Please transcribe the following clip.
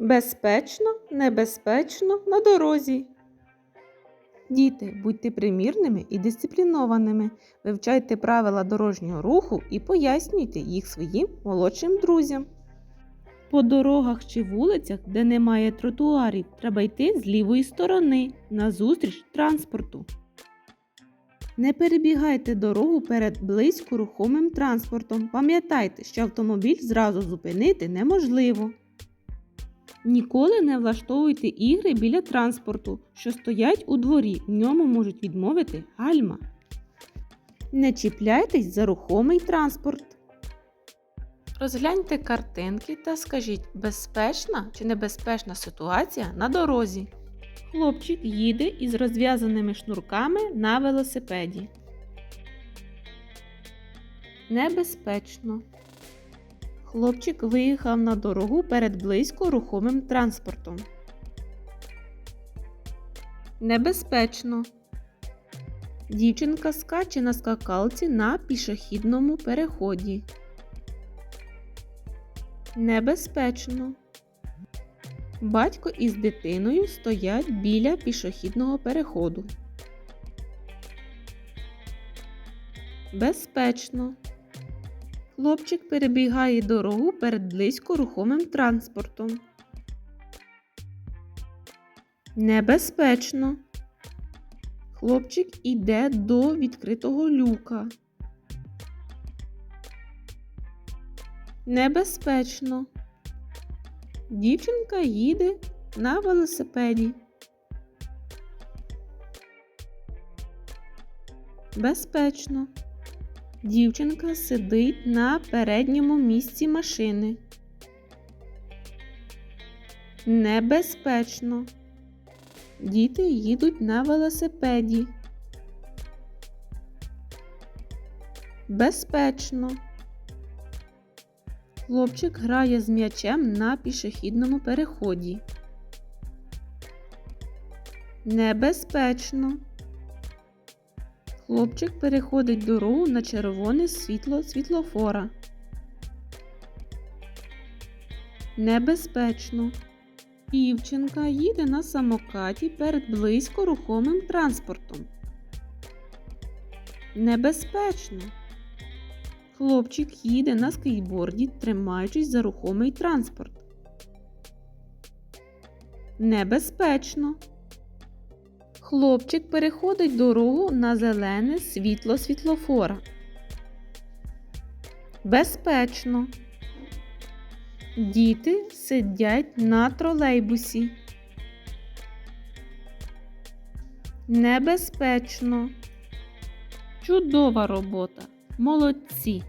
Безпечно, небезпечно на дорозі. Діти, будьте примірними і дисциплінованими. Вивчайте правила дорожнього руху і пояснюйте їх своїм молодшим друзям. По дорогах чи вулицях, де немає тротуарів, треба йти з лівої сторони назустріч транспорту. Не перебігайте дорогу перед близько рухомим транспортом. Пам'ятайте, що автомобіль зразу зупинити неможливо. Ніколи не влаштовуйте ігри біля транспорту, що стоять у дворі. В ньому можуть відмовити гальма. Не чіпляйтесь за рухомий транспорт. Розгляньте картинки та скажіть, безпечна чи небезпечна ситуація на дорозі. Хлопчик їде із розв'язаними шнурками на велосипеді. Небезпечно. Хлопчик виїхав на дорогу перед близько рухомим транспортом. Небезпечно. Дівчинка скаче на скакалці на пішохідному переході. Небезпечно. Батько із дитиною стоять біля пішохідного переходу. Безпечно. Хлопчик перебігає дорогу перед близько рухомим транспортом. Небезпечно. Хлопчик іде до відкритого люка. Небезпечно. Дівчинка їде на велосипеді. Безпечно. Дівчинка сидить на передньому місці машини. Небезпечно. Діти їдуть на велосипеді. Безпечно. Хлопчик грає з м'ячем на пішохідному переході. Небезпечно. Хлопчик переходить дорогу на червоне світло світлофора. Небезпечно. Дівчинка їде на самокаті перед близько рухомим транспортом. Небезпечно. Хлопчик їде на скейтборді, тримаючись за рухомий транспорт. Небезпечно. Хлопчик переходить дорогу на зелене світло світлофора. Безпечно. Діти сидять на тролейбусі. Небезпечно. Чудова робота. Молодці.